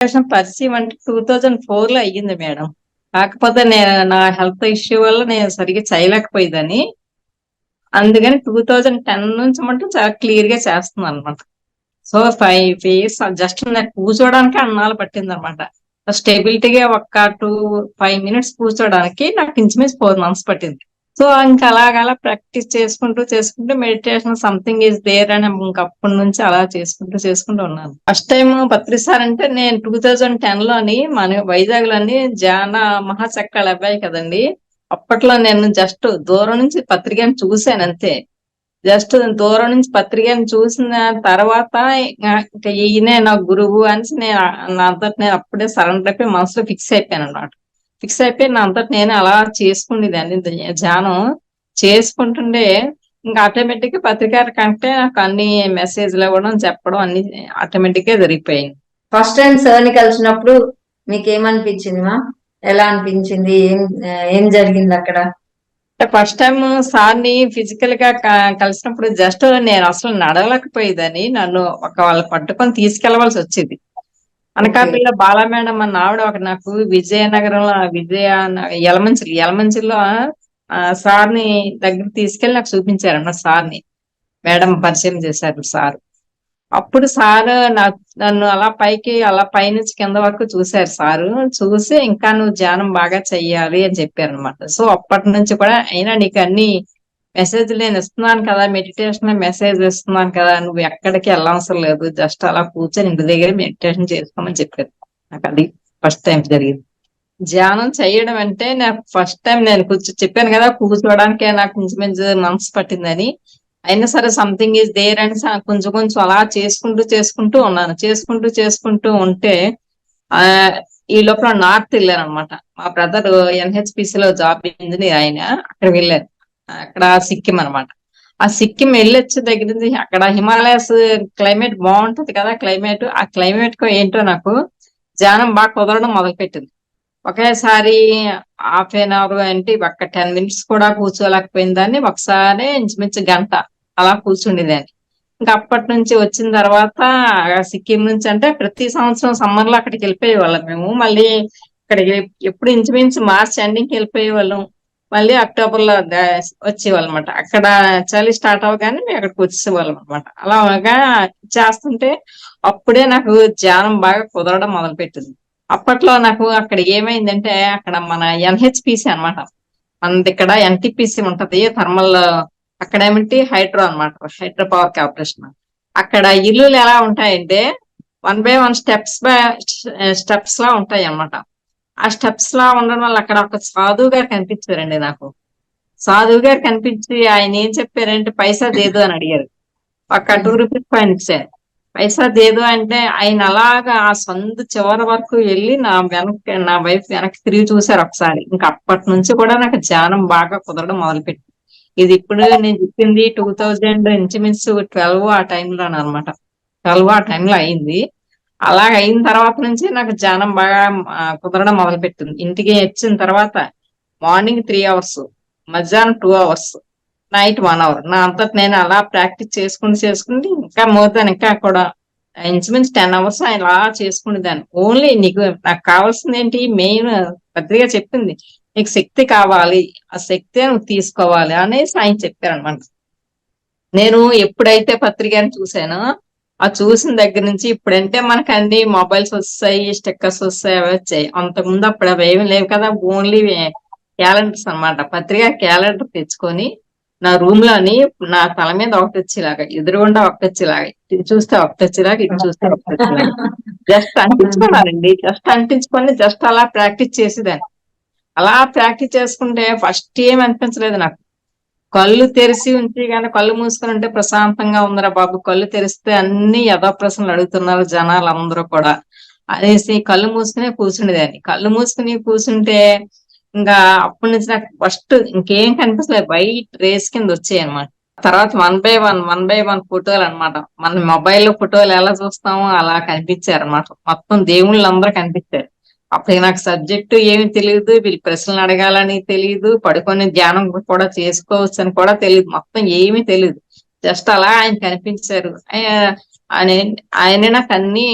Operation పరిచయం అంటే two thousand ఫోర్లో అయ్యింది మేడం. కాకపోతే నేను నా హెల్త్ ఇష్యూ వల్ల నేను సరిగ్గా చేయలేకపోయేదని అందుకని టూ థౌజండ్ టెన్ నుంచి మటు చాలా క్లియర్గా చేస్తున్నాను అనమాట సో ఫైవ్ ఇయర్స్ జస్ట్ నాకు కూర్చోవడానికి అన్నాళ్ళు పట్టింది అనమాట స్టెబిలిటీగా ఒక్క టూ ఫైవ్ మినిట్స్ కూర్చోవడానికి నాకు ఇంచుమించు ఫోర్ మంత్స్ పట్టింది. సో ఇంకా అలాగలా ప్రాక్టీస్ చేసుకుంటూ చేసుకుంటూ మెడిటేషన్ సంథింగ్ ఈజ్ దేర్ అని ఇంకా అప్పటి నుంచి అలా చేసుకుంటూ చేసుకుంటూ ఉన్నాను. ఫస్ట్ టైం పత్రిసార్ అంటే నేను టూ థౌజండ్ టెన్లోని మన వైజాగ్లోని జాన మహాచక్రాలు అబ్బాయి కదండి. అప్పట్లో నేను జస్ట్ దూరం నుంచి పత్రికను చూశాను అంతే. జస్ట్ దూరం నుంచి పత్రికను చూసిన తర్వాత ఇంకా ఈయనే నా గురువు అని నేను నా అంతటి నేను అప్పుడే సరెండర్ అయిపోయి మనసులో ఫిక్స్ అయిపోయాను అనమాట ఫిక్స్ అయిపోయి నా అంతటి నేను అలా చేసుకునేదాన్ని. ధ్యానం చేసుకుంటుండే ఇంకా ఆటోమేటిక్గా పత్రిక కంటే నాకు అన్ని మెసేజ్లు ఇవ్వడం చెప్పడం అన్ని ఆటోమేటిక్గా జరిగిపోయాయి. ఫస్ట్ టైం సార్ని కలిసినప్పుడు మీకు ఏమనిపించింది మా ఎలా అనిపించింది? ఏం ఏం జరిగింది అక్కడ? ఫస్ట్ టైం సార్ని ఫిజికల్గా కలిసినప్పుడు జస్ట్ నేను అసలు నడవలేకపోయేదని నన్ను ఒక వాళ్ళు పట్టుకొని తీసుకెళ్ళవలసి వచ్చేది. అనకాపల్లిలో బాలా మేడం అన్న ఆవిడ ఒక నాకు విజయనగరంలో విజయ యలమంచిలి యలమంచిలో సార్ని దగ్గర తీసుకెళ్ళి నాకు చూపించారన్న సార్ని. మేడం పరిచయం చేశారు సార్. అప్పుడు సార్ నన్ను అలా పైకి అలా పైనుంచి కింద వరకు చూశారు సారు. చూసి ఇంకా నువ్వు ధ్యానం బాగా చెయ్యాలి అని చెప్పారు అనమాట సో అప్పటి నుంచి కూడా అయినా నీకు అన్ని మెసేజ్ నేను ఇస్తున్నాను కదా మెడిటేషన్ మెసేజ్ ఇస్తున్నాను కదా నువ్వు ఎక్కడికి వెళ్ళవసరం లేదు జస్ట్ అలా కూర్చొని ఇంటి దగ్గర మెడిటేషన్ చేసుకోమని చెప్పారు. నాకు అది ఫస్ట్ టైం జరిగింది. ధ్యానం చేయడం అంటే నాకు ఫస్ట్ టైం నేను కూర్చో చెప్పాను కదా కూర్చోవడానికే నాకు కొంచెం మనసు పట్టిందని. అయినా సరే సంథింగ్ ఈజ్ దేర్ అని కొంచెం కొంచెం అలా చేసుకుంటూ చేసుకుంటూ ఉన్నాను. చేసుకుంటూ చేసుకుంటూ ఉంటే ఆ ఈ లోపల నార్త్ వెళ్ళాను అనమాట మా బ్రదర్ ఎన్హెచ్పిసి లో జాబ్ ఇంజనీర్ ఆయన అక్కడ వెళ్ళారు. అక్కడ సిక్కిం అనమాట ఆ సిక్కిం వెళ్ళొచ్చే దగ్గర నుంచి అక్కడ హిమాలయస్ క్లైమేట్ బాగుంటది కదా క్లైమేట్. ఆ క్లైమేట్కు ఏంటో నాకు ధ్యానం బాగా కుదరడం మొదలుపెట్టింది. ఒకేసారి హాఫ్ ఎన్ అవర్ అంటే ఒక్క టెన్ మినిట్స్ కూడా కూర్చోలేకపోయిన దాన్ని ఒకసారి ఇంచుమించు గంట అలా కూర్చుండేదాన్ని. ఇంకా అప్పటి నుంచి వచ్చిన తర్వాత సిక్కిం నుంచి అంటే ప్రతి సంవత్సరం సమ్మర్లో అక్కడికి వెళ్ళిపోయే వాళ్ళం మేము. మళ్ళీ ఇక్కడికి ఎప్పుడు ఇంచుమించు మార్చ్ ఎండింగ్కి వెళ్ళిపోయే వాళ్ళం మళ్ళీ అక్టోబర్లో వచ్చేవాళ్ళం అనమాట అక్కడ చలి స్టార్ట్ అవగానే మేము అక్కడికి వచ్చేవాళ్ళం అనమాట అలాగా చేస్తుంటే అప్పుడే నాకు ధ్యానం బాగా కుదరడం మొదలుపెట్టింది. అప్పట్లో నాకు అక్కడ ఏమైందంటే అక్కడ మన ఎన్హెచ్పిసి అనమాట. మనది ఇక్కడ ఎన్టీపీసీ ఉంటది థర్మల్ అక్కడ ఏమిటి హైడ్రో అనమాట. Hydro power corporation. అక్కడ ఇల్లులు ఎలా ఉంటాయంటే one by one steps by steps లా ఉంటాయి అన్నమాట ఆ స్టెప్స్ లా ఉండడం వల్ల అక్కడ ఒక సాధువు గారు కనిపించారండి నాకు. సాధువు గారు కనిపించి ఆయన ఏం చెప్పారంటే పైసా దేదు అని అడిగారు. ఒక టూ రూపీస్ పైన ఇచ్చారు. పైసా దేదు అంటే ఆయన అలాగా ఆ సొంత చివరి వరకు వెళ్ళి నా వెనక్కి నా వైఫ్ వెనక్కి తిరిగి చూశారు ఒకసారి. ఇంకా అప్పటి నుంచి కూడా నాకు ధ్యానం బాగా కుదరడం మొదలుపెట్టి ఇది ఇప్పుడు నేను చెప్పింది టూ థౌజండ్ ఇంచుమించు ట్వెల్వ్ ఆ టైంలో అనమాట ట్వెల్వ్ ఆ టైంలో అయింది. అలాగ అయిన తర్వాత నుంచి నాకు ధ్యానం బాగా కుదరడం మొదలు పెట్టింది ఇంటికి వచ్చిన తర్వాత మార్నింగ్ త్రీ అవర్స్ మధ్యాహ్నం two hours night one hour. నా అంతటి నేను అలా ప్రాక్టీస్ చేసుకుంటూ చేసుకుంటే ఇంకా మోతాను ఇంకా కూడా ఇంచుమించు టెన్ అవర్స్ ఆయన అలా చేసుకునేదాన్ని. ఓన్లీ నీకు నాకు కావాల్సింది ఏంటి? మెయిన్ పెద్దగా చెప్పింది నీకు శక్తి కావాలి ఆ శక్తి నువ్వు తీసుకోవాలి అనేసి ఆయన చెప్పారనమాట నేను ఎప్పుడైతే పత్రికను చూసానో ఆ చూసిన దగ్గర నుంచి ఇప్పుడంటే మనకు అన్ని మొబైల్స్ వస్తాయి స్టిక్కర్స్ వస్తాయి అవి వచ్చాయి. అంతకుముందు అప్పుడు అవి ఏమి లేవు కదా. ఓన్లీ క్యాలెండర్స్ అనమాట పత్రిక క్యాలెండర్ తెచ్చుకొని నా రూమ్లోని నా తల మీద ఒకటి వచ్చేలాగా ఎదురుగుండా ఒకటి వచ్చేలాగా ఇది చూస్తే ఒకటి వచ్చేలాగా ఇది చూస్తే ఒకటి వచ్చేలాగా. జస్ట్ అంటించుకున్నానండి. జస్ట్ అంటించుకొని జస్ట్ అలా ప్రాక్టీస్ చేసేదాన్ని. అలా ప్రాక్టీస్ చేసుకుంటే ఫస్ట్ ఏం అనిపించలేదు నాకు. కళ్ళు తెరిచి ఉంచి కానీ కళ్ళు మూసుకొని ఉంటే ప్రశాంతంగా ఉందిరా బాబు. కళ్ళు తెరిస్తే అన్ని యథా ప్రశ్నలు అడుగుతున్నారు జనాలు అందరూ కూడా. అనేసి కళ్ళు మూసుకునే కూర్చుండేదాన్ని కళ్ళు మూసుకుని కూర్చుంటే ఇంకా అప్పటి నుంచి నాకు ఫస్ట్ ఇంకేం కనిపిస్తలేదు. వైట్ రేస్ కింద వచ్చాయి అనమాట తర్వాత one by one one by one ఫోటోలు అనమాట మన మొబైల్లో ఫోటోలు ఎలా చూస్తామో అలా కనిపించారు అనమాట మొత్తం దేవుళ్ళు అందరూ కనిపించారు. అప్పుడు నాకు సబ్జెక్టు ఏమి తెలియదు వీళ్ళు ప్రశ్నలు అడగాలని తెలియదు పడుకొని ధ్యానం కూడా చేసుకోవచ్చు అని కూడా తెలియదు మొత్తం ఏమీ తెలియదు జస్ట్ అలా ఆయన కనిపించారు. ఆయన ఆయన నాకు అన్ని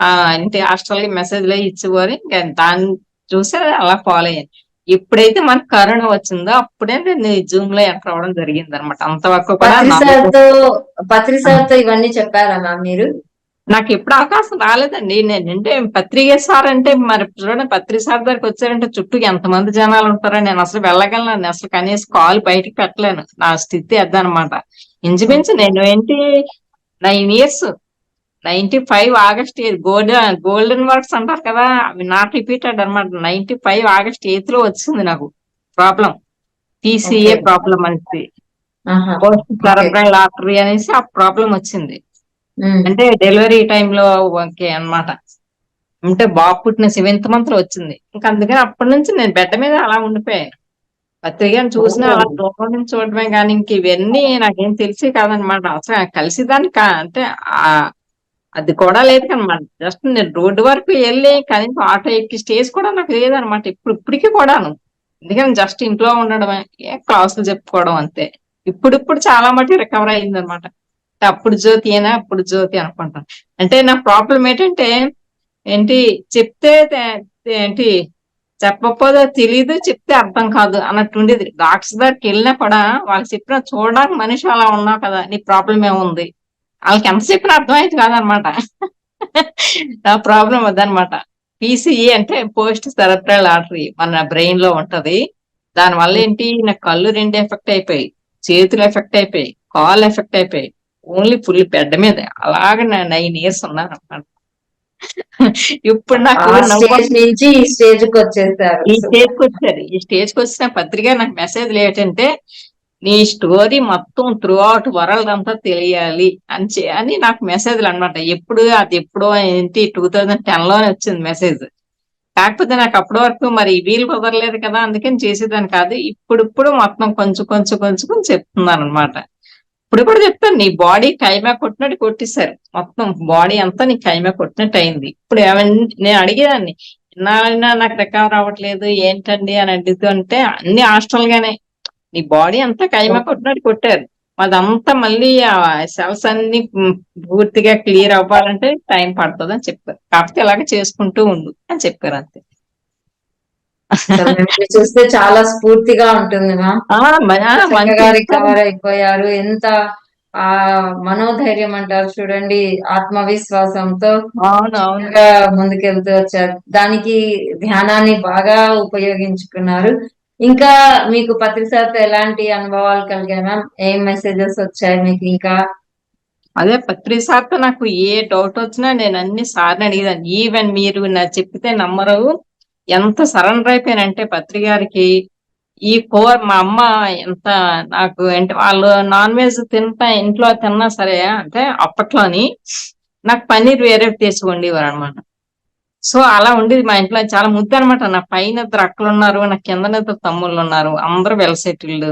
ఆ ఇంటి హాస్టల్కి మెసేజ్లు ఇచ్చేవారు. ఇంకా దాన్ని చూసి అలా ఫాలో అయ్యాను. ఎప్పుడైతే మనకు కరోనా వచ్చిందో అప్పుడే నేను జూమ్లో ఎంటర్ అవ్వడం జరిగింది అనమాట అంతవరకు కూడా పత్రి నాకు- సార్తో పత్రి సార్తో ఇవన్నీ చెప్పారా మ్యామ్ మీరు? నాకు ఎప్పుడు అవకాశం రాలేదండి. నేను అంటే పత్రిక సార్ అంటే మరి చూడండి పత్రిక సార్ దగ్గరికి వచ్చారంటే చుట్టూ ఎంతమంది జనాలు ఉంటారో నేను అసలు వెళ్ళగలను నేను అసలు కనీసం కాల్ బయటికి పెట్టలేను. నా స్థితి అదనమాట ఇంచుమించు నేను ఏంటి nine years ninety five August golden golden words అంటారు కదా అవి నాట్ రిపీటెడ్ అనమాట నైన్టీ ఫైవ్ ఆగస్ట్ ఎయిత్లో వచ్చింది నాకు ప్రాబ్లం. టీసీఏ. ప్రాబ్లం అనేది. పోస్ట్ సెరబ్రల్ ఆర్టరీ అనేసి ఆ ప్రాబ్లం వచ్చింది. అంటే డెలివరీ టైంలో ఓకే అన్నమాట. అంటే బాబు పుట్టిన సెవెంత్ మంత్లో వచ్చింది. ఇంకా అందుకని అప్పటి నుంచి నేను బెడ్ మీద అలా ఉండిపోయాను పత్రికను చూసిన అలా దూరం నుంచి చూడడమే కానీ ఇంక ఇవన్నీ నాకేం తెలిసి కాదనమాట అసలు కలిసిదాన్ని కా అంటే ఆ అది కూడా లేదు కనమాట జస్ట్ నేను రోడ్డు వరకు వెళ్ళి కనీసం ఆటో ఎక్కి స్టేజ్ కూడా నాకు లేదనమాట ఇప్పుడు ఇప్పటికీ కూడాను. ఎందుకని జస్ట్ ఇంట్లో ఉండడమే. ఏ క్లాసులు చెప్పుకోవడం అంతే. ఇప్పుడు ఇప్పుడు చాలా మటుకు రికవర్ అయింది అనమాట అప్పుడు జ్యోతి అయినా అప్పుడు జ్యోతి అనుకుంటాను. అంటే నా ప్రాబ్లం ఏంటంటే ఏంటి చెప్తే ఏంటి చెప్పకపోతే తెలీదు చెప్తే అర్థం కాదు అన్నట్టు ఉండేది డాక్టర్స్ దగ్గరికి వెళ్ళినా కూడా వాళ్ళు చెప్పిన చూడడానికి మనిషి అలా ఉన్నావు కదా నీ ప్రాబ్లం ఏముంది వాళ్ళకి ఎంత చెప్పినా అర్థమైంది కాదనమాట. నా ప్రాబ్లం అదనమాట. పీసీఈ అంటే పోస్ట్ సెరబ్రల్ ఆర్టరీ మన బ్రెయిన్లో ఉంటది. దాని వల్ల ఏంటి నా కళ్ళు రెండు ఎఫెక్ట్ అయిపోయి చేతులు ఎఫెక్ట్ అయిపోయి కాళ్ళు ఎఫెక్ట్ అయిపోయి ఓన్లీ ఫుల్ బెడ్ మీద. అలాగే నైన్ ఇయర్స్ ఉన్నాను అనమాట ఇప్పుడు నాకు నుంచి ఈ స్టేజ్కి వచ్చేసారు. ఈ స్టేజ్కి వచ్చారు. ఈ స్టేజ్కి వచ్చిన పత్రిక నాకు మెసేజ్ ఏంటంటే నీ స్టోరీ మొత్తం త్రూ అవుట్ వరల్డ్ అంతా తెలియాలి అని అని నాకు మెసేజ్లు అన్నమాట. ఎప్పుడు అది ఎప్పుడో ఏంటి టూ థౌజండ్ టెన్లోనే వచ్చింది మెసేజ్. కాకపోతే నాకు అప్పటి వరకు మరి వీలు కుదరలేదు కదా అందుకని చేసేదాన్ని కాదు. ఇప్పుడు ఇప్పుడు మొత్తం కొంచెం కొంచెం కొంచెం కొంచెం చెప్తున్నాను అనమాట ఇప్పుడు కూడా చెప్తాను నీ బాడీ కైమా కొట్టినట్టు కొట్టేశారు. మొత్తం బాడీ అంతా నీ కైమా కొట్టినట్టు అయింది ఇప్పుడు ఏమన్- నేను అడిగేదాన్ని ఇన్నాళ్ళైనా నాకు రికవర్ అవ్వట్లేదు ఏంటండి? అని అడుగుతుంటే అన్ని హాస్టల్ గానే నీ బాడీ అంతా కైమా కొట్టినట్టు కొట్టారు. అదంతా మళ్ళీ ఆ సెల్స్ అన్ని పూర్తిగా క్లియర్ అవ్వాలంటే టైం పడుతుంది అని చెప్పారు. కాకపోతే ఇలాగ చేసుకుంటూ ఉండు అని చెప్పారు అంతే. చూస్తే చాలా స్ఫూర్తిగా ఉంటుంది మ్యామ్ అయిపోయారు. ఎంత ఆ మనోధైర్యం అంటారు చూడండి ఆత్మవిశ్వాసంతో ముందుకెళ్తూ వచ్చారు. దానికి ధ్యానాన్ని బాగా ఉపయోగించుకున్నారు. ఇంకా మీకు పత్రిసార్తో ఎలాంటి అనుభవాలు కలిగాయి మ్యామ్ ఏం మెసేజెస్ వచ్చాయి మీకు ఇంకా? అదే పత్రి సార్తో నాకు ఏ డౌట్ వచ్చినా నేను అన్ని సార్ని అడిగేదాన్ని. ఈవెన్ మీరు నా చెప్తే నమ్మరు. ఎంత సరెండర్ అయిపోయానంటే పత్రి గారికి ఈ కూర మా అమ్మ ఎంత నాకు అంటే వాళ్ళు నాన్ వెజ్ తింటా ఇంట్లో తిన్నా సరే అంటే అప్పట్లోని నాకు పన్నీర్ వేరే తీసుకుండేవారు అనమాట సో అలా ఉండేది మా ఇంట్లో చాలా ముద్దు అనమాట నా పైన ఇద్దరు అక్కలు ఉన్నారు నా కింద ఇద్దరు తమ్ముళ్ళు ఉన్నారు అందరూ వెల్ సెటిల్డ్.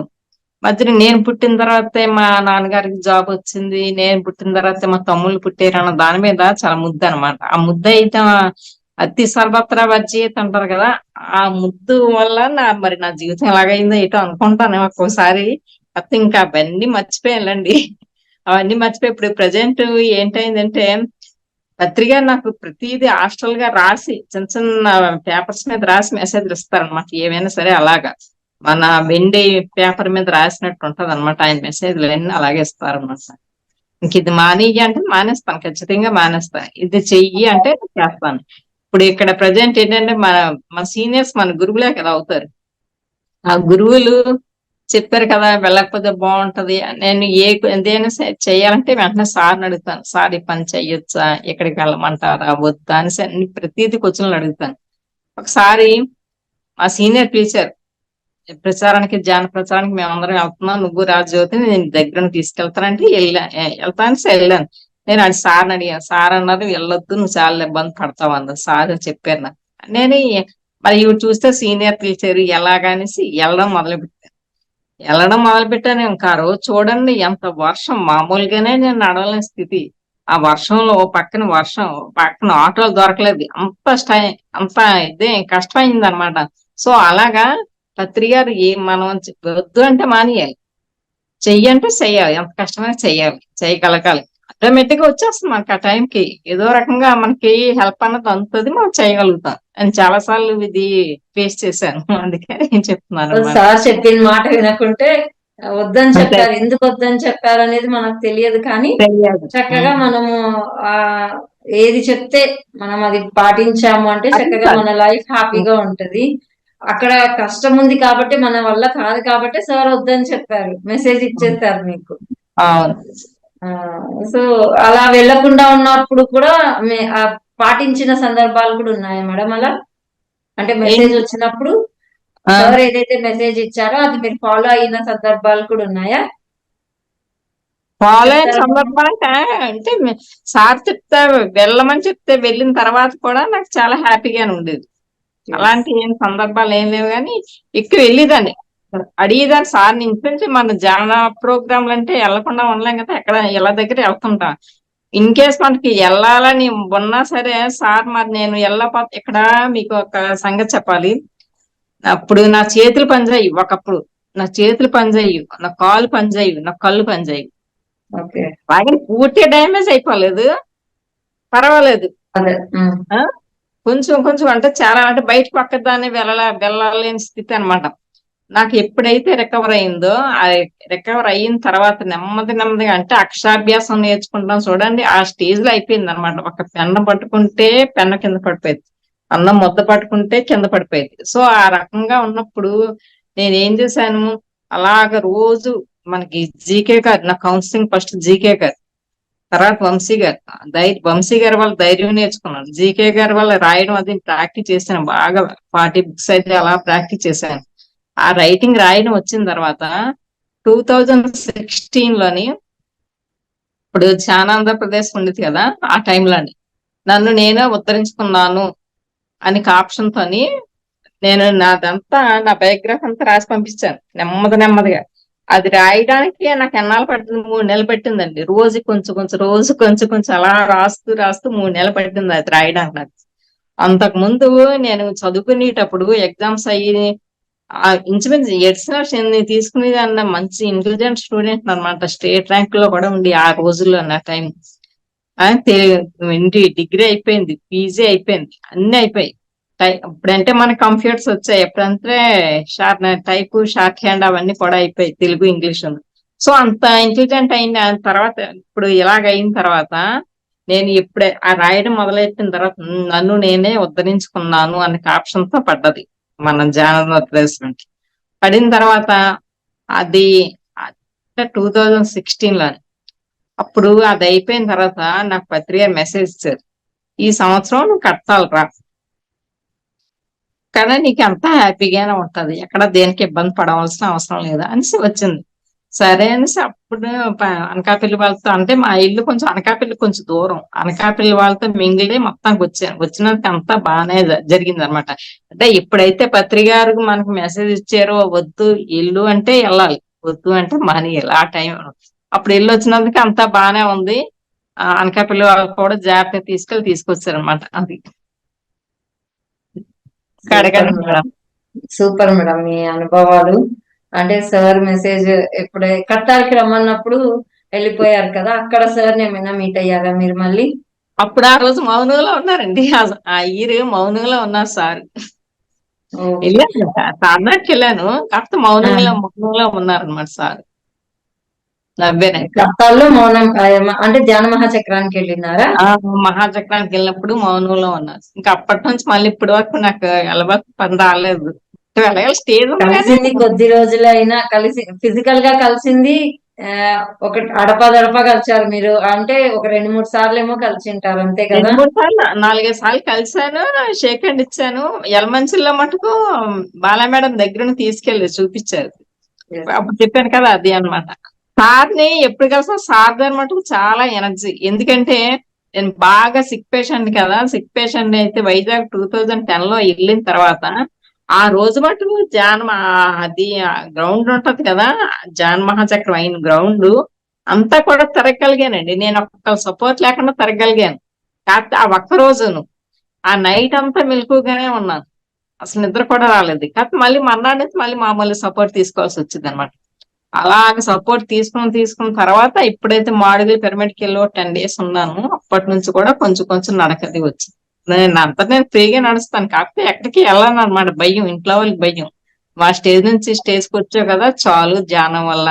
మధ్యలో నేను పుట్టిన తర్వాతే మా నాన్నగారికి జాబ్ వచ్చింది నేను పుట్టిన తర్వాత మా తమ్ముళ్ళు పుట్టారు అన్న దాని మీద చాలా ముద్దు అనమాట ఆ ముద్ద అయితే అతి సర్వత్రా వర్జీయత అంటారు కదా. ఆ ముద్దు వల్ల నా మరి నా జీవితం ఎలాగైందో ఏటో అనుకుంటాను ఒక్కోసారి. అత్త ఇంకా అవన్నీ మర్చిపోయాలండి అవన్నీ మర్చిపోయి ఇప్పుడు ప్రజెంట్ ఏంటైందంటే పత్రిక నాకు ప్రతిదీ హాస్టల్గా రాసి చిన్న చిన్న పేపర్స్ మీద రాసి మెసేజ్లు ఇస్తారనమాట ఏవైనా సరే అలాగా. మన వెండి పేపర్ మీద రాసినట్టు ఉంటది అనమాట ఆయన మెసేజ్లు అన్ని అలాగే ఇస్తారనమాట ఇంక ఇది మానేయి అంటే మానేస్తాను. ఖచ్చితంగా మానేస్తాను. ఇది చెయ్యి అంటే చేస్తాను. ఇప్పుడు ఇక్కడ ప్రజెంట్ ఏంటంటే మన మన సీనియర్స్ మన గురువులే కదా అవుతారు. ఆ గురువులు చెప్పారు కదా వెళ్ళకపోతే బాగుంటది. నేను ఏ ఏదైనా సరే చేయాలంటే వెంటనే సార్ని అడుగుతాను. సార్ ఈ పని చెయ్యొచ్చా? ఎక్కడికి వెళ్ళమంటారా? వద్దా? అని అన్ని ప్రతిదీ క్వశ్చన్లు అడుగుతాను. ఒకసారి మా సీనియర్ టీచర్ ప్రచారానికి జాన ప్రచారానికి మేమందరం వెళ్తున్నాం. నువ్వు రాజ్యోతి నేను దగ్గర తీసుకెళ్తానంటే వెళ్ళా వెళ్తాను వెళ్ళాను. నేను అది సార్ని అడిగాను సార్ అన్నారు వెళ్ళొద్దు నువ్వు చాలా ఇబ్బంది పడతావు అన్నారు సార్ చెప్పారు నాకు. నేను మరి ఇవి చూస్తే సీనియర్ టీచర్ ఎలాగనేసి వెళ్ళడం మొదలు పెట్టాను వెళ్ళడం మొదలు పెట్టాను ఇంకా రోజు చూడండి ఎంత వర్షం. మామూలుగానే నేను నడవలేని స్థితి. ఆ వర్షంలో ఓ పక్కన వర్షం పక్కన ఆటోలు దొరకలేదు. అంత స్టై అంత ఇదే కష్టమైంది అనమాట సో అలాగా పత్రికారు ఏ మనం వద్దు అంటే మానేయాలి. చెయ్యంటే చెయ్యాలి. ఎంత కష్టమైనా చెయ్యాలి. చేయగలగాలి ఆటోమేటిక్గా వచ్చేస్తుంది మనకి ఆ టైంకి ఏదో రకంగా మనకి హెల్ప్ అన్నది అందుతుంది మనం చేయగలుగుతాం. నేను చాలా సార్లు ఇది ఫేస్ చేశాను. అందుకే నేను చెప్తున్నాను. సార్ చెప్పిన మాట వినకుంటే వద్దని చెప్పారు ఎందుకు వద్దని చెప్పారు అనేది మనకు తెలియదు కానీ. చక్కగా మనము ఆ ఏది చెప్తే మనం అది పాటించాము అంటే చక్కగా మన లైఫ్ హ్యాపీగా ఉంటది. అక్కడ కష్టం ఉంది కాబట్టి మన వల్ల కాదు కాబట్టి సార్ వద్దని చెప్పారు. మెసేజ్ ఇచ్చేస్తారు మీకు. అవును. సో అలా వెళ్ళకుండా ఉన్నప్పుడు కూడా పాటించిన సందర్భాలు కూడా ఉన్నాయా మేడం అలా? అంటే మెసేజ్ వచ్చినప్పుడు సార్ ఏదైతే మెసేజ్ ఇచ్చారో అది మీరు ఫాలో అయిన సందర్భాలు కూడా ఉన్నాయా? ఫాలో అయిన? సందర్భాలు అంటే అంటే సార్ చెప్తే వెళ్ళమని చెప్తే వెళ్ళిన తర్వాత కూడా నాకు చాలా హ్యాపీగానే ఉండేది. అలాంటి ఏం సందర్భాలు ఏం లేవు కానీ ఎక్కువ వెళ్ళేదాన్ని. అడిగేదాన్ని సార్ నుంచి మన జాన ప్రోగ్రాంలు అంటే వెళ్ళకుండా ఉండలేం కదా ఎక్కడ ఇలా దగ్గర వెళ్తుంటా. ఇన్ కేస్ మనకి వెళ్ళాలని ఉన్నా సరే సార్ మరి నేను వెళ్ళకపోతే ఇక్కడ మీకు ఒక సంగతి చెప్పాలి. అప్పుడు నా చేతులు పనిచేయి ఒకప్పుడు. నా చేతులు పనిచేయు నా కాలు పనిచేయు నా కళ్ళు పనిచేయు ఓకే. అలాగే పూర్తిగా డ్యామేజ్ అయిపోలేదు. పర్వాలేదు. కొంచెం కొంచెం అంటే చాలా అంటే బయట పక్క దాన్ని వెళ్ళాల వెళ్ళలేని స్థితి అన్నమాట. నాకు ఎప్పుడైతే రికవర్ అయిందో ఆ రికవర్ అయిన తర్వాత నెమ్మది నెమ్మదిగా అంటే అక్షరాభ్యాసం నేర్చుకుంటాం చూడండి ఆ స్టేజ్లో అయిపోయింది అనమాట ఒక పెన్ను పట్టుకుంటే పెన్ను కింద పడిపోయింది అన్నం ముద్ద పట్టుకుంటే కింద పడిపోయింది. సో ఆ రకంగా ఉన్నప్పుడు నేను ఏం చేశాను? అలాగ రోజు మనకి జీకే గారు నా కౌన్సిలింగ్ ఫస్ట్ జీకే గారు తర్వాత వంశీ గారు ధైర్యం వంశీ గారి వల్ల ధైర్యం నేర్చుకున్నాను. జీకే గారి వల్ల రాయడం అది ప్రాక్టీస్ చేశాను బాగా పార్టీ బుక్స్ అయితే అలా ప్రాక్టీస్ చేశాను. ఆ రైటింగ్ రాయడం వచ్చిన తర్వాత టూ థౌజండ్ సిక్స్టీన్లోని ఇప్పుడు చాలా ఆంధ్రప్రదేశ్ ఉండేది కదా ఆ టైంలోని నన్ను నేనే ఉత్తరించుకున్నాను అని కాప్షన్ తోని నేను నాదంతా నా బయోగ్రఫీ అంతా రాసి పంపించాను నెమ్మది నెమ్మదిగా. అది రాయడానికి నాకు ఎన్నాళ్ళు పట్టింది మూడు నెలలు పట్టిందండి. రోజు కొంచెం కొంచెం రోజు కొంచెం కొంచెం అలా రాస్తూ రాస్తూ మూడు నెలలు పట్టింది అది రాయడానికి నాకు. అంతకు ముందు నేను చదువుకునేటప్పుడు ఎగ్జామ్స్ అయ్యి ఆ ఇంచుమించు తీసుకునేది అన్న మంచి ఇంటెలిజెంట్ స్టూడెంట్ అన్నమాట. స్టేట్ ర్యాంక్లో కూడా ఉండి ఆ రోజుల్లో నా టైం. ఇంటి డిగ్రీ అయిపోయింది పీజీ అయిపోయింది అన్ని అయిపోయాయి. ఇప్పుడంటే మన కంప్యూటర్స్ వచ్చాయి. ఎప్పుడంటే షార్ట్ టైప్ షార్ట్ హ్యాండ్ అవన్నీ కూడా అయిపోయాయి తెలుగు ఇంగ్లీష్ సో అంత ఇంటెలిజెంట్ అయిన తర్వాత ఇప్పుడు ఇలాగ అయిన తర్వాత నేను ఇప్పుడే ఆ రాయడం మొదలెట్టిన తర్వాత నన్ను నేనే ఉద్ధరించుకున్నాను అనే కాప్షన్తో పడ్డది. మన జానవ ప్లేస్మెంట్ పడిన తర్వాత అది టూ థౌజండ్ సిక్స్టీన్లో అప్పుడు అది అయిపోయిన తర్వాత నాకు పత్రిక మెసేజ్ ఇచ్చారు. ఈ సంవత్సరం నువ్వు కట్టాలరా. కానీ నీకు అంతా హ్యాపీగానే ఉంటది. ఎక్కడ దేనికి ఇబ్బంది పడవలసిన అవసరం లేదు అనేసి వచ్చింది. సరే అనేసి అప్పుడు అనకాపల్లి వాళ్ళతో అంటే మా ఇల్లు కొంచెం అనకాపల్లి కొంచెం దూరం. అనకాపల్లి వాళ్ళతో మింగిలి మొత్తానికి వచ్చాను. వచ్చినందుకు అంతా బాగానే జరిగింది అనమాట అంటే ఎప్పుడైతే పత్రిక గారు మనకు మెసేజ్ ఇచ్చారో వద్దు ఇల్లు అంటే వెళ్ళాలి. వద్దు అంటే మనీ ఆ టైం. అప్పుడు ఇల్లు వచ్చినందుకు అంతా బాగానే ఉంది. అనకాపల్లి వాళ్ళు కూడా జాగ్రత్తగా తీసుకెళ్ళి తీసుకొచ్చారు అనమాట అది సూపర్ మేడం మీ అనుభవాలు. అంటే సార్ మెసేజ్ ఎప్పుడే కట్టాలకి రమ్మన్నప్పుడు వెళ్ళిపోయారు కదా అక్కడ సార్ ఏమైనా మీట్ అయ్యారా మీరు మళ్ళీ? అప్పుడు ఆ రోజు మౌనంలో ఉన్నారండి. ఆ- ఇయర్ మౌనంలో ఉన్నారు సార్. ఓ, వెళ్ళాను. కాకపోతే మౌనంలో మౌనంలో ఉన్నారు అనమాట సార్. నవ్వేనండి కట్టాల్లో మౌనం అంటే ధ్యాన మహాచక్రానికి వెళ్ళినారా? మహాచక్రానికి వెళ్ళినప్పుడు మౌనంలో ఉన్నారు. ఇంకా అప్పటి నుంచి మళ్ళీ ఇప్పటి వరకు నాకు వెళ్ళబోక పని రాలేదు. కలిసింది కొద్ది రోజులైనా కలిసి ఫిజికల్గా కలిసింది ఒక అడపదడప కలిసారు మీరు. అంటే ఒక రెండు మూడు సార్లు ఏమో కలిసి ఉంటారు అంతే కదా? రెండు మూడు సార్లు నాలుగైదు సార్లు కలిశాను షేక్ హ్యాండ్ ఇచ్చాను. ఎలమంచిలో మటుకు బాలా మేడం దగ్గర తీసుకెళ్ళి చూపించారు. అప్పుడు చెప్పాను కదా అది అన్నమాట. సార్ని ఎప్పుడు కలిసినా సార్ గారు మటుకు చాలా ఎనర్జీ. ఎందుకంటే నేను బాగా సిక్ పేషెంట్ కదా. సిక్ పేషెంట్ అయితే వైజాగ్ టూ థౌజండ్ టెన్లో వెళ్ళిన తర్వాత ఆ రోజు మటుకు జాన్ అది గ్రౌండ్ ఉంటది కదా జాన్ మహాచక్రం అయిన గ్రౌండ్ అంతా కూడా తిరగలిగానండి నేను ఒక్క సపోర్ట్ లేకుండా తిరగలిగాను కాకపోతే ఆ ఒక్క రోజును ఆ నైట్ అంతా మెలకుగానే ఉన్నాను. అసలు నిద్ర కూడా రాలేదు. కాకపోతే మళ్ళీ మర్నాడు నుంచి మళ్ళీ మామూలు సపోర్ట్ తీసుకోవాల్సి వచ్చింది అనమాట అలాగ సపోర్ట్ తీసుకుని తీసుకున్న తర్వాత ఇప్పుడైతే మాడుగులు పిరమిడ్కి వెళ్ళి టెన్ డేస్ ఉన్నాను. అప్పటి నుంచి కూడా కొంచెం కొంచెం నడకది వచ్చింది. నేను అంతా నేను ఫ్రీగా నడుస్తాను. కాకపోతే ఎక్కడికి వెళ్ళను అనమాట భయం ఇంట్లో వాళ్ళకి భయం. మా స్టేజ్ నుంచి స్టేజ్కి వచ్చావు కదా చాలు ధ్యానం వల్ల.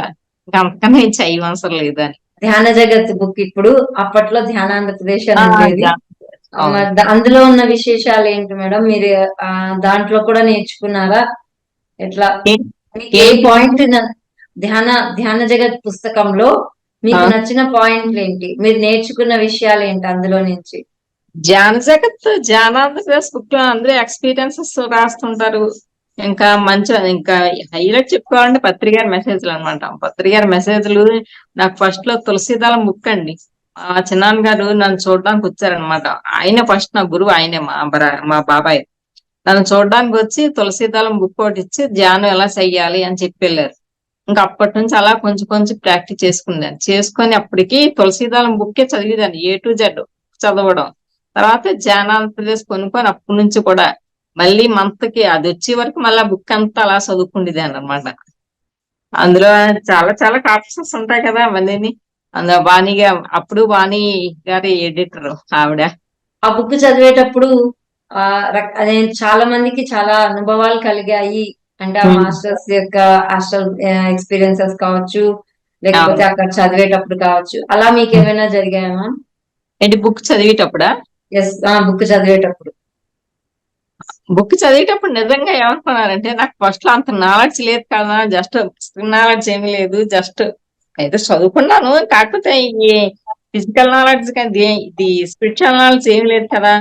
ఇంకా అంతకన్నా ఏం చేయవసరం లేదని. ధ్యాన జగత్ బుక్ ఇప్పుడు అప్పట్లో ధ్యానాంధ్రప్రదేశ్ ధ్యానం. ఆ, మరి దా- అందులో ఉన్న విశేషాలు ఏంటి మేడం? మీరు దాంట్లో కూడా నేర్చుకున్నారా? ఎట్లా? ఏ- పాయింట్ ధ్యాన ధ్యాన జగత్ పుస్తకంలో మీకు. నచ్చిన పాయింట్లు ఏంటి? మీరు నేర్చుకున్న విషయాలు ఏంటి అందులో నుంచి? ధ్యాన జగత్ ధ్యానాంధ్రప్రదేశ్ బుక్లో అందరూ ఎక్స్పీరియన్సెస్ రాస్తుంటారు. ఇంకా మంచి ఇంకా హైలైట్ చెప్పుకోవాలంటే పత్రి గారి మెసేజ్లు అనమాట పత్రి గారి మెసేజ్లు నాకు ఫస్ట్లో తులసీదళం బుక్ అండి. ఆ చిన్నాన్న గారు నన్ను చూడడానికి వచ్చారనమాట ఆయన ఫస్ట్ నా గురువు ఆయనే మా మా బాబాయ్. నన్ను చూడడానికి వచ్చి తులసీదళం బుక్ ఒకటి ఇచ్చి ధ్యానం ఎలా చెయ్యాలి అని చెప్పి వెళ్ళారు. ఇంకా అప్పటి నుంచి అలా కొంచెం కొంచెం ప్రాక్టీస్ చేసుకున్నాను. చేసుకొని అప్పటికి తులసీదళం బుక్కే చదివేదాన్ని ఏ టు జెడ్ చదవడం. తర్వాత ధ్యానాంధ్రప్రదేశ్ కొనుక్కొని అప్పటి నుంచి కూడా మళ్ళీ మంత్కి అది వచ్చే వరకు మళ్ళీ బుక్ అంతా అలా చదువుకుండేదాన్ని అనమాట అందులో చాలా చాలా కాపీసెస్ ఉంటాయి కదా అవన్నీ అందులో వాణి గా- అప్పుడు వాణి గారి ఎడిటర్ ఆవిడ. ఆ బుక్ చదివేటప్పుడు అదే చాలా మందికి చాలా అనుభవాలు కలిగాయి. అంటే ఆ. మాస్టర్స్ యొక్క హాస్టల్ ఎక్స్పీరియన్సెస్ కావచ్చు లేకపోతే. అక్కడ చదివేటప్పుడు కావచ్చు. అలా మీకు ఏమైనా జరిగాయా మ్యామ్ ఏంటి బుక్ చదివేటప్పుడా? బుక్ చదివేటప్పుడు. బుక్ చదివేటప్పుడు నిజంగా ఏమనుకున్నారంటే నాకు ఫస్ట్లో అంత నాలెడ్జ్ లేదు కదా జస్ట్ నాలెడ్జ్ ఏమి లేదు జస్ట్ అయితే చదువుకున్నాను. కాకపోతే ఈ ఫిజికల్ నాలెడ్జ్ కానీ ఇది స్పిరిచువల్ నాలెడ్జ్ ఏం లేదు కదా.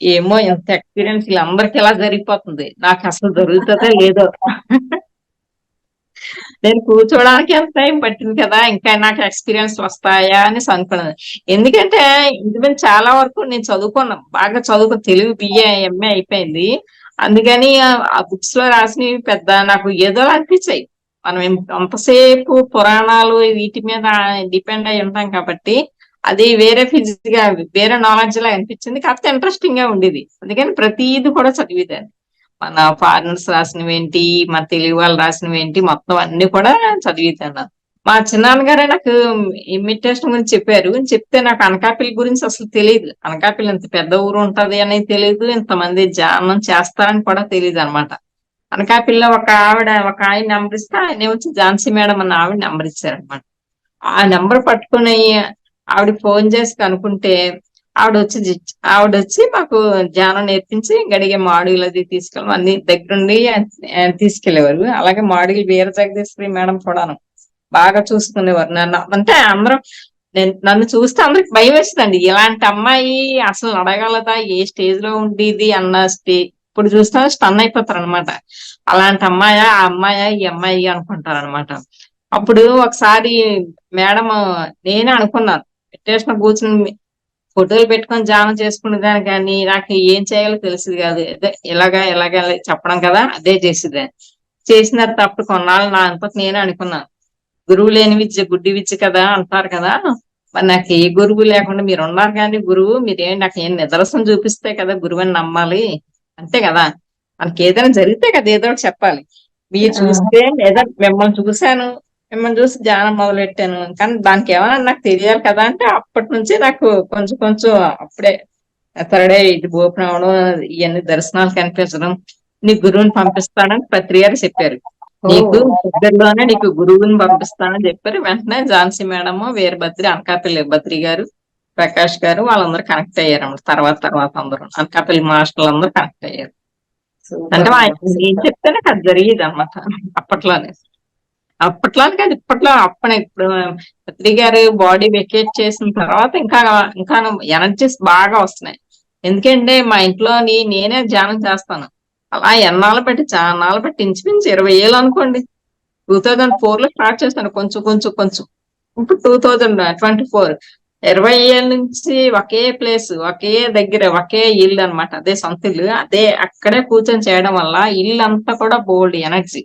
ఏమో ఎంత ఎక్స్పీరియన్స్ వీళ్ళందరికీ ఎలా జరిగిపోతుంది? నాకు అసలు దొరుకుతుందో లేదో. నేను కూర్చోవడానికి ఎంత టైం పట్టింది కదా ఇంకా నాకు ఎక్స్పీరియన్స్ వస్తాయా అని అనుకున్నాను. ఎందుకంటే ఇంతమంది చాలా వరకు నేను చదువుకున్నాను బాగా చదువుకు తెలుగు బిఏ ఎంఏ అయిపోయింది. అందుకని ఆ- బుక్స్లో రాసినవి పెద్ద నాకు ఏదో అనిపించాయి. మనం అంతసేపు పురాణాలు వీటి మీద డిపెండ్ అయి ఉంటాం కాబట్టి అది వేరే ఫిజిక్స్గా వేరే నాలెడ్జ్ లా అనిపించింది. కాకపోతే ఇంట్రెస్టింగ్గా ఉండేది. అందుకని ప్రతిది కూడా చదివేదాన్ని. మన ఫారినర్స్ రాసినవి ఏంటి మన తెలుగు వాళ్ళు రాసినవి ఏంటి మొత్తం అన్ని కూడా చదివితాను మా చిన్నాన్నగారే నాకు ఇమిటేషన్ గురించి చెప్పారు. చెప్తే నాకు అనకాపల్లి గురించి అసలు తెలియదు అనకాపల్లి ఇంత పెద్ద ఊరు ఉంటది అనేది తెలియదు ఇంతమంది ధ్యానం చేస్తారని కూడా తెలియదు అనమాట అనకాపల్లిలో ఒక ఆవిడ ఒక ఆయన నెంబర్ ఇస్తే ఆయన వచ్చి ఝాన్సీ మేడం అన్న ఆవిడ నెంబర్ ఇచ్చారనమాట. ఆ నెంబర్ పట్టుకుని ఆవిడ ఫోన్ చేసి కనుక్కుంటే ఆవిడ వచ్చి ఆవిడ వచ్చి మాకు ధ్యానం నేర్పించి గడిగే మాడుగులు అది తీసుకెళ్ళి అన్ని దగ్గరుండి తీసుకెళ్ళేవారు అలాగే మాడుగులు వీర జగదీశ్వరి మేడం కూడాను బాగా చూసుకునేవారు నన్ను. అంటే అందరూ నేను నన్ను చూస్తే అందరికి భయం వేస్తుందండి ఇలాంటి అమ్మాయి అసలు అడగలదా ఏ స్టేజ్లో ఉండేది? అన్న స్టే ఇప్పుడు చూస్తే స్టన్ అయిపోతారు అనమాట అలాంటి అమ్మాయి? ఆ అమ్మాయి? ఈ అమ్మాయి అనుకుంటారు అనమాట అప్పుడు ఒకసారి మేడం నేనే అనుకున్నాను. పెట్టేసిన కూర్చుని ఫోటోలు పెట్టుకొని ధ్యానం చేసుకునేదాన్ని కానీ నాకు ఏం చేయాలో తెలిసింది కాదు. ఇలాగా ఇలాగా చెప్పడం కదా అదే చేసేదాన్ని. చేసిన తర్వాత అప్పుడు కొన్నాళ్ళు నా అంతటి నేనే అనుకున్నాను గురువు లేని విద్య గుడ్డి విద్య కదా అంటారు కదా. మరి నాకు ఏ గురువు లేకుండా మీరు ఉన్నారు కానీ గురువు మీరేం నాకు ఏం నిదర్శనం చూపిస్తే కదా గురువు అని నమ్మాలి. అంతే కదా. మనకి ఏదైనా జరిగితే కదా ఏదో ఒకటి చెప్పాలి. మీరు చూస్తే లేదా మిమ్మల్ని చూశాను మిమ్మల్ని చూసి ధ్యానం మొదలెట్టాను. కానీ దానికి ఏమైనా నాకు తెలియాలి కదా అంటే అప్పటి నుంచి నాకు కొంచెం కొంచెం అప్పుడే థర్డ్ ఇది ఓపెన్ అవడం ఇవన్నీ దర్శనాలు కనిపించడం నీ గురువుని పంపిస్తానని పత్రి గారు చెప్పారు. నీకు దగ్గరలోనే నీకు గురువుని పంపిస్తానని చెప్పారు. వెంటనే ఝాన్సీ మేడము వీరభద్రి అనకాపల్లి భద్రి గారు ప్రకాష్ గారు వాళ్ళందరూ కనెక్ట్ అయ్యారు అన్నమాట తర్వాత తర్వాత అందరూ. అనకాపల్లి మాస్టర్లు అందరూ కనెక్ట్ అయ్యారు. అంటే నేను చెప్తేనే అది జరిగేది అనమాట అప్పట్లోనే. అప్పట్లో కాదు ఇప్పట్లో అప్పనే ఇప్పుడు పత్రి గారు బాడీ వెకేట్ చేసిన తర్వాత ఇంకా ఇంకా ఎనర్జీస్ బాగా వస్తున్నాయి. ఎందుకంటే మా ఇంట్లోని నేనే ధ్యానం చేస్తాను. అలా ఎన్నాళ్ళు బట్టి చాన్నాళ్ళు బట్టి ఇంచుమించు ఇరవై ఏళ్ళు అనుకోండి. టూ థౌజండ్ ఫోర్లో స్టార్ట్ చేశాను కొంచెం కొంచెం కొంచెం. ఇప్పుడు టూ థౌజండ్ ట్వంటీ ఫోర్. ఇరవై ఏళ్ళ నుంచి ఒకే ప్లేస్ ఒకే దగ్గర ఒకే ఇల్లు అన్నమాట. అదే సొంత ఇల్లు అదే అక్కడే కూర్చొని చేయడం వల్ల ఇల్లు అంతా కూడా బోల్డ్ ఎనర్జీ.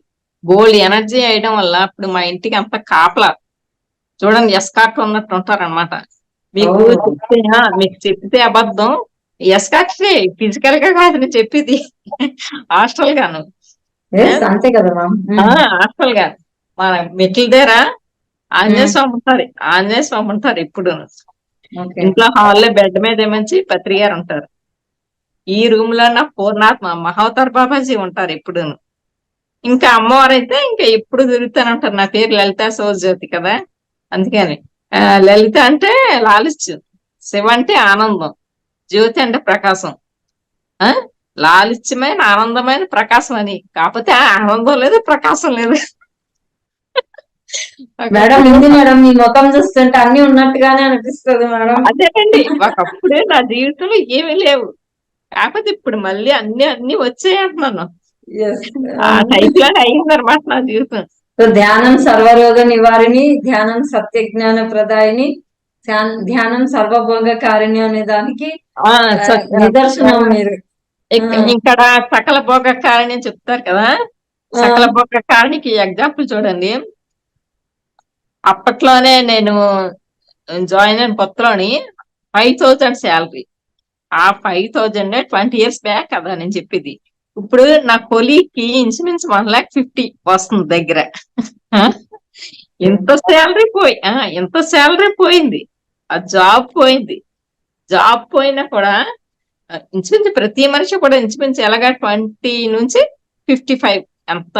బోల్డ్ ఎనర్జీ వేయడం వల్ల ఇప్పుడు మా ఇంటికి అంత కాపలా. చూడండి ఎస్కాట్ ఉన్నట్టు ఉంటారన్నమాట. మీకు. చెప్తే మీకు చెప్తే అబద్ధం. ఎస్కాట్ ఫిజికల్గా కాదు నేను చెప్పేది. హాస్టల్ గాను. అంతే కదా హాస్టల్గా. మన మెట్ల దగ్గర ఆంజనేయ స్వామి ఉంటారు. ఆంజనేయ స్వామి ఉంటారు ఇప్పుడు ఇంట్లో హాల్లో బెడ్ మీద ఏమంచి పత్రి గారు ఉంటారు. ఈ రూమ్లో నా పూర్ణాత్మ మహావతార్ బాబాజీ ఉంటారు ఇప్పుడు ఇంకా అమ్మవారు అయితే ఇంకా ఎప్పుడు తిరుగుతానే ఉంటారు నా పేరు లలిత సోజ్యోతి కదా. అందుకని. లలిత అంటే లాలిత్యం శివ అంటే ఆనందం. జ్యోతి అంటే ప్రకాశం. ఆ? లాలిత్యమైన ఆనందమైన ప్రకాశం అని. కాకపోతే ఆ ఆనందం లేదు ప్రకాశం లేదు. మేడం ఉంది మేడం. మీ ముఖం చూస్తుంటే అన్ని ఉన్నట్టుగానే అనిపిస్తుంది మేడం. అదేనండి. ఒకప్పుడే నా జీవితంలో ఏమీ లేవు. కాకపోతే ఇప్పుడు మళ్ళీ అన్ని అన్ని వచ్చాయి అంటున్నాను. ఆ టైప్లోనే అయిందనమాట నా జీవితం. సో ధ్యానం సర్వరోగ నివారిణి ధ్యానం సత్య జ్ఞాన ప్రదాయిని ధ్యాన్- సర్వభోగ కారిణి అనే దానికి నిదర్శనం మీరు. ఇక్కడ సకల భోగ కారణి అని చెప్తారు కదా? సకల భోగ కారణికి ఎగ్జాంపుల్ చూడండి. అప్పట్లోనే నేను జాయిన్ అయిన కొత్తలోని ఫైవ్ థౌజండ్ శాలరీ. ఆ five thousand twenty years back కదా నేను చెప్పేది. ఇప్పుడు నా కొలీకి ఇంచుమించు వన్ లాక్ ఫిఫ్టీ వస్తుంది దగ్గర. ఎంత శాలరీ పోయి ఆ, ఎంత శాలరీ పోయింది? ఆ జాబ్ పోయింది. జాబ్ పోయినా కూడా ఇంచుమించు ప్రతి మనిషి కూడా ఇంచుమించు ఎలాగా ట్వంటీ నుంచి ఫిఫ్టీ ఫైవ్ ఎంత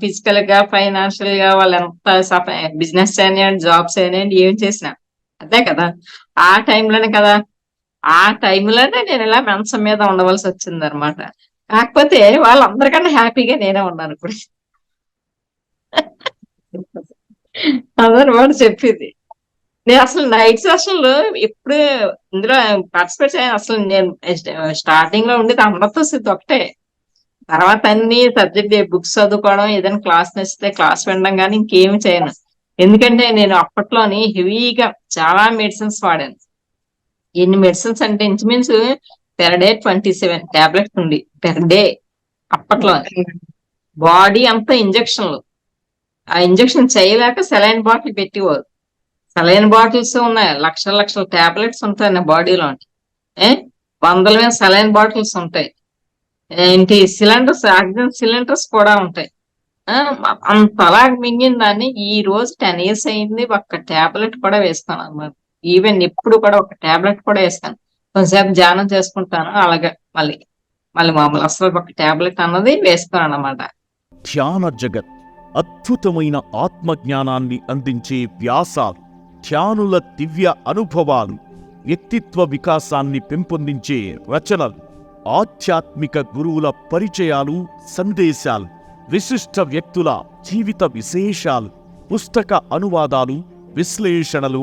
ఫిజికల్గా ఫైనాన్షియల్గా వాళ్ళు ఎంత బిజినెస్ అయినాయండి జాబ్స్ అయినాయండి ఏం చేసినా. అదే కదా. ఆ టైంలోనే కదా. ఆ టైంలోనే నేను ఇలా మంచం మీద ఉండవలసి వచ్చింది అనమాట కాకపోతే వాళ్ళందరికన్నా హ్యాపీగా నేనే ఉన్నాను ఇప్పుడు. అదనమాట చెప్పింది. నేను అసలు నైట్ అసలు ఇప్పుడు ఇందులో పార్టిసిపేట్ చేయను. అసలు నేను స్టార్టింగ్లో ఉండేది అందరితో స్థితి ఒకటే. తర్వాత అన్ని సబ్జెక్ట్ బుక్స్ చదువుకోవడం ఏదైనా క్లాస్ నచ్చితే క్లాస్ వినడం కానీ ఇంకేమి చేయను. ఎందుకంటే నేను అప్పట్లోని హెవీగా చాలా మెడిసిన్స్ వాడాను. ఎన్ని మెడిసిన్స్ అంటే ఇంచుమించు per day twenty seven tablets ఉంది. పెర్ డే అప్పట్లో. బాడీ అంతా ఇంజక్షన్లు ఆ ఇంజక్షన్ చేయలేక సెలైన్ బాటిల్ పెట్టేవారు. సెలైన్ బాటిల్స్ ఉన్నాయి. లక్షల లక్షల టాబ్లెట్స్ ఉంటాయి నా బాడీలో ఏ? వందల మీద సెలైన్ బాటిల్స్ ఉంటాయి ఏంటి సిలిండర్స్ ఆక్సిజన్ సిలిండర్స్ కూడా ఉంటాయి. ఆ, అంతలా మింగిన దాన్ని ఈ రోజు టెన్ ఇయర్స్ అయింది ఒక్క టాబ్లెట్ కూడా వేస్తాను అనమాట ఈవెన్ ఎప్పుడు కూడా ఒక టాబ్లెట్ కూడా వేస్తాను. కొంతసేపు ధ్యానం చేసుకుంటాను. అలాగే మళ్ళీ మళ్ళీ మామూలు అసలు ఒక టాబ్లెట్ అన్నది వేస్తాను అనమాట ధ్యాన జగత్ అద్భుతమైన ఆత్మ జ్ఞానాన్ని అందించే వ్యాసాలు ధ్యానుల దివ్య అనుభవాలు వ్యక్తిత్వ వికాసాన్ని పెంపొందించే రచనలు ఆధ్యాత్మిక గురువుల పరిచయాలు సందేశాలు విశిష్ట వ్యక్తుల జీవిత విశేషాలు పుస్తక అనువాదాలు విశ్లేషణలు